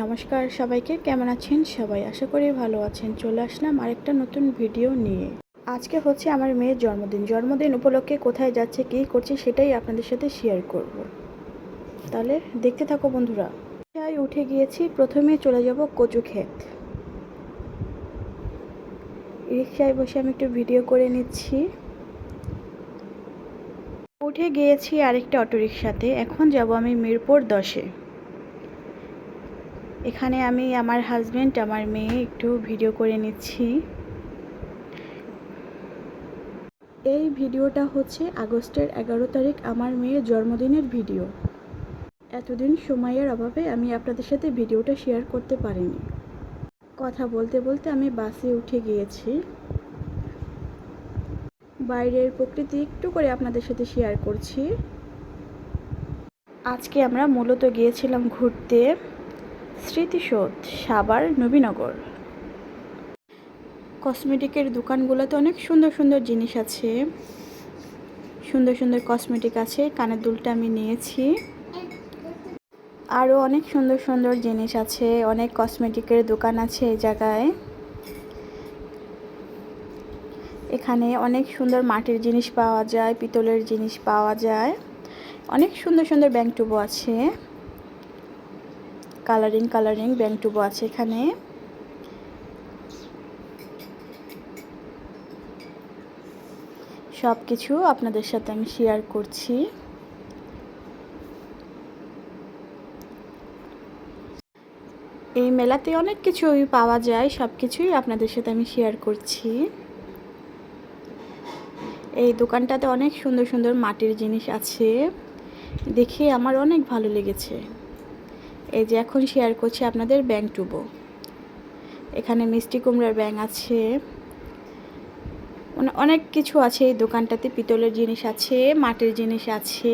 নমস্কার সবাইকে, কেমন আছেন সবাই? আশা করি ভালো আছেন। চলে আসলাম আরেকটা নতুন ভিডিও নিয়ে। আজকে হচ্ছে আমার মেয়ের জন্মদিন। জন্মদিন উপলক্ষে কোথায় যাচ্ছে, কী করছে সেটাই আপনাদের সাথে শেয়ার করব। তাহলে দেখতে থাকো বন্ধুরা। রিক্সায় উঠে গিয়েছি, প্রথমে চলে যাব কচু ক্ষেত। রিক্সায় বসে আমি একটু ভিডিও করে নিচ্ছি। উঠে গিয়েছি আরেকটা অটোরিকশাতে এখন যাব আমি মিরপুর দশে। এখানে আমি আমার হাজব্যান্ড আমার মেয়ে একটু ভিডিও করে নিচ্ছি। এই ভিডিওটা হচ্ছে আগস্টের এগারো তারিখ আমার মেয়ের জন্মদিনের ভিডিও এতদিন সময়ের অভাবে আমি আপনাদের সাথে ভিডিওটা শেয়ার করতে পারিনি। কথা বলতে বলতে আমি বাসে উঠে গিয়েছি। বাইরের প্রকৃতি একটু করে আপনাদের সাথে শেয়ার করছি। আজকে আমরা মূলত গিয়েছিলাম ঘুরতে। স্মৃতিসৌধ সাবার নবীনগর। কসমেটিকের দোকানগুলোতে অনেক সুন্দর সুন্দর জিনিস আছে। সুন্দর সুন্দর কসমেটিক আছে, কানের দুলটা আমি নিয়েছি। আরও অনেক সুন্দর সুন্দর জিনিস আছে, অনেক কসমেটিকের দোকান আছে এই জায়গায়। এখানে অনেক সুন্দর মাটির জিনিস পাওয়া যায়, পিতলের জিনিস পাওয়া যায়। অনেক সুন্দর সুন্দর ব্যাংক টুবো আছে। কালারিং কালারিং ব্যাংক টুবো আছে এখানে। সব কিছু আপনাদের সাথে আমি শেয়ার করছি। এই মেলাতে অনেক কিছুই পাওয়া যায় সব কিছুই আপনাদের সাথে আমি শেয়ার করছি। এই দোকানটাতে অনেক সুন্দর সুন্দর মাটির জিনিস আছে। দেখে আমার অনেক ভালো লেগেছে। এই যে এখন শেয়ার করছি আপনাদের ব্যাং টুবো। এখানে মিষ্টি কুমড়ার ব্যাং আছে। মানে অনেক কিছু আছে এই দোকানটাতে, পিতলের জিনিস আছে, মাটির জিনিস আছে।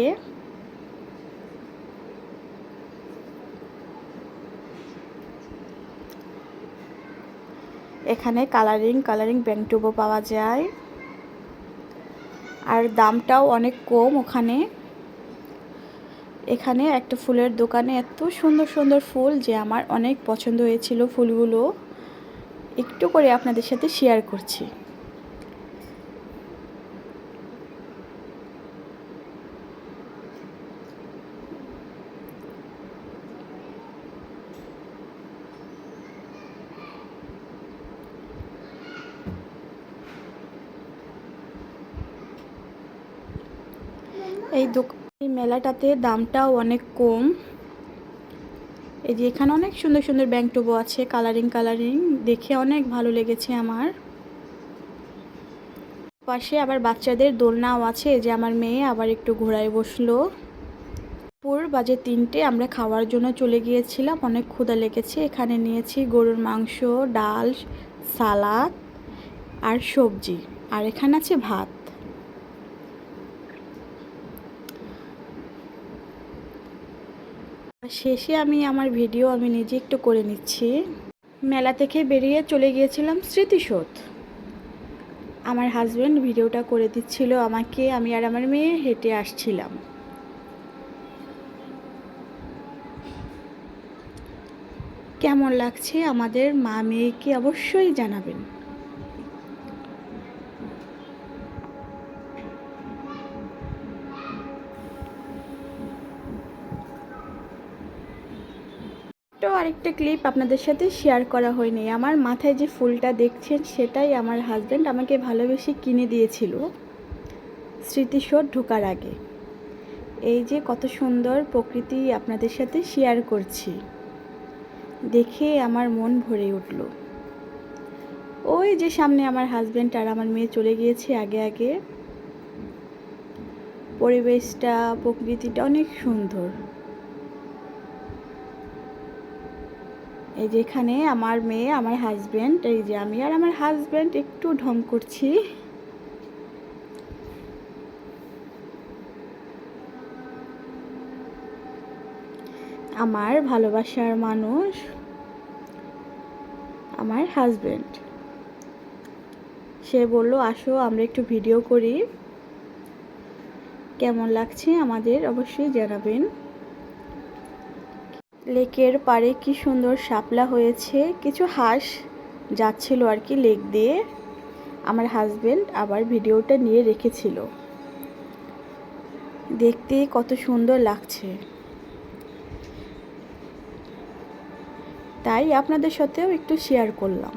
এখানে কালারিং কালারিং ব্যাং টুবো পাওয়া যায়। আর দামটাও অনেক কম ওখানে। এখানে একটা ফুলের দোকানে এত সুন্দর সুন্দর ফুল যে আমার অনেক পছন্দ হয়েছিল ফুলগুলো। একটু করে আপনাদের সাথে শেয়ার করছি। এই দোকান মেলাটাতে দামটাও অনেক কম। এই যে এখানে অনেক সুন্দর সুন্দর ব্যাংক টুবো আছে কালারিং কালারিং দেখে অনেক ভালো লেগেছে আমার। পাশে আবার বাচ্চাদের দোলনাও আছে যে আমার মেয়ে আবার একটু ঘোড়ায় বসল। পুর বাজে তিনটে, আমরা খাওয়ার জন্য চলে গিয়েছিলাম, অনেক ক্ষুধা লেগেছে। এখানে নিয়েছি গরুর মাংস, ডাল, সালাদ আর সবজি। আর এখানে আছে ভাত। শেষে আমি আমার ভিডিও আমি নিজে একটু করে নিচ্ছি। মেলা থেকে বেরিয়ে চলে গিয়েছিলাম স্মৃতিসৌধ। আমার হাজব্যান্ড ভিডিওটা করে দিচ্ছিল আমাকে, আমি আর আমার মেয়ে হেঁটে আসছিলাম। কেমন লাগছে আমাদের মা মেয়েকে অবশ্যই জানাবেন। তো আরেকটা ক্লিপ আপনাদের সাথে শেয়ার করা হয়নি। আমার মাথায় যে ফুলটা দেখছেন, সেটাই আমার হাজব্যান্ড আমাকে ভালোবেসে কিনে দিয়েছিল স্মৃতিসৌধ ঢোকার আগে। এই যে কত সুন্দর প্রকৃতি আপনাদের সাথে শেয়ার করছি। দেখে আমার মন ভরে উঠল। ওই যে সামনে আমার হাজব্যান্ড আর আমার মেয়ে চলে গিয়েছে আগে আগে। পরিবেশটা, প্রকৃতিটা অনেক সুন্দর। এই যে এখানে আমার মেয়ে, আমার হাজব্যান্ড এই যে আমি আর আমার হাজব্যান্ড একটু ঢং করছি। আমার ভালোবাসার মানুষ আমার হাজব্যান্ড সে বলল, আসো, আমরা একটু ভিডিও করি। কেমন লাগছে আমাদের? অবশ্যই জানাবেন। লেকের পাড়ে কি সুন্দর শাপলা হয়েছে, কিছু হাঁস যাচ্ছিল আর কি লেক দিয়ে। আমার হাজবেন্ড আবার ভিডিওটা নিয়ে রেখেছিল। দেখতে কত সুন্দর লাগছে। তাই আপনাদের সাথেও একটু শেয়ার করলাম।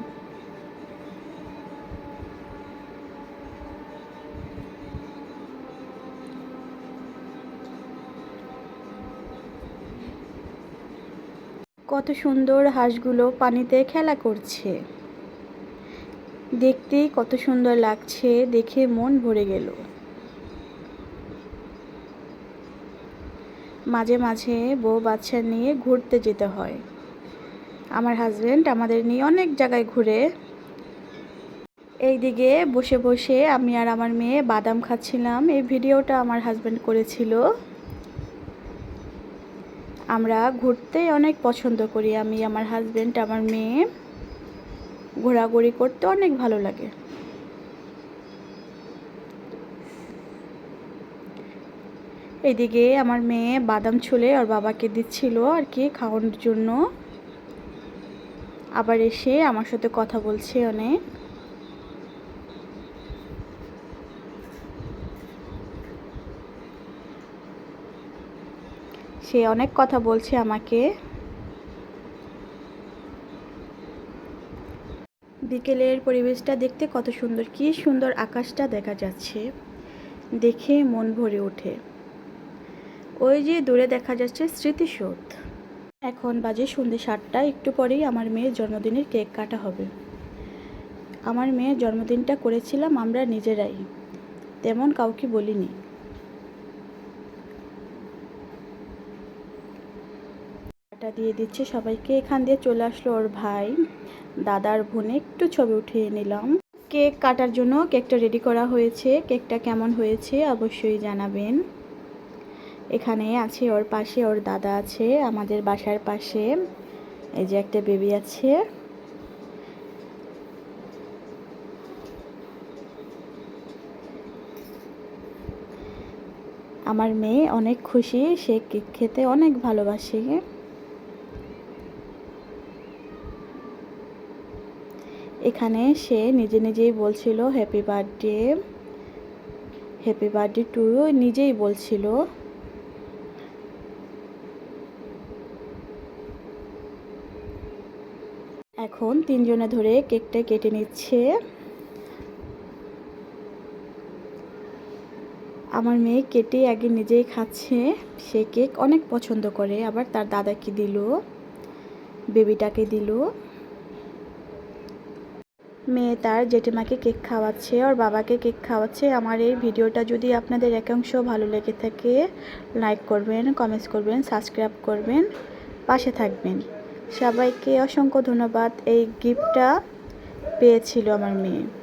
কত সুন্দর হাঁসগুলো পানিতে খেলা করছে। দেখতে কত সুন্দর লাগছে, দেখে মন ভরে গেল। মাঝে মাঝে বউ বাচ্চা নিয়ে ঘুরতে যেতে হয়। আমার হাজব্যান্ড আমাদের নিয়ে অনেক জায়গায় ঘুরে। এইদিকে বসে বসে আমি আর আমার মেয়ে বাদাম খাচ্ছিলাম। এই ভিডিওটা আমার হাজব্যান্ড করেছিল। আমরা ঘুরতে অনেক পছন্দ করি। আমি, আমার হাজব্যান্ড আমার মেয়ে। ঘোরাঘুরি করতে অনেক ভালো লাগে। এদিকে আমার মেয়ে বাদাম ছুলে ওর বাবাকে দিচ্ছিল আর কি খাওয়ানোর জন্য। আবার এসে আমার সাথে কথা বলছে অনেক। সে অনেক কথা বলছে আমাকে। বিকেলের পরিবেশটা দেখতে কত সুন্দর, কি সুন্দর আকাশটা দেখা যাচ্ছে। দেখে মন ভরে ওঠে। ওই যে দূরে দেখা যাচ্ছে স্মৃতিসৌধ। এখন বাজে সন্ধ্যে সাতটা, একটু পরেই আমার মেয়ের জন্মদিনের কেক কাটা হবে। আমার মেয়ের জন্মদিনটা করেছিলাম আমরা নিজেরাই। তেমন কাউকে বলিনি। কাটা দিয়ে দিচ্ছে। সবাইকে এখান দিয়ে চলে আসলো ওর ভাই। দাদার বোনে একটু ছবি উঠিয়ে নিলাম। কেক কাটার জন্য কেকটা রেডি করা হয়েছে। কেকটা কেমন হয়েছে অবশ্যই জানাবেন। এখানে আছে ওর পাশে ওর দাদা আছে, আমাদের বাসার পাশে। এই যে একটা বেবি আছে। আমার মেয়ে অনেক খুশি, সে কেক খেতে অনেক ভালোবাসে। এখানে সে নিজে নিজেই বলছিল happy birthday happy birthday to নিজেই বলছিল। এখন তিনজনে ধরে কেকটা কেটে নিচ্ছে। আমার মেয়ে কেটে আগে নিজেই খাচ্ছে। সে কেক অনেক পছন্দ করে, আবার তার দাদাকে দিল? বেবিটাকে দিল। মেয়ে তার জেঠিমাকে কেক খাওয়াচ্ছে আর বাবাকে কেক খাওয়াচ্ছে। আমার এই ভিডিওটা যদি আপনাদের একাংশ ভালো লেগে থাকে লাইক করবেন কমেন্টস করবেন সাবস্ক্রাইব করবেন, পাশে থাকবেন। সবাইকে অসংখ্য ধন্যবাদ, এই গিফটটা পেয়েছিল আমার মেয়ে।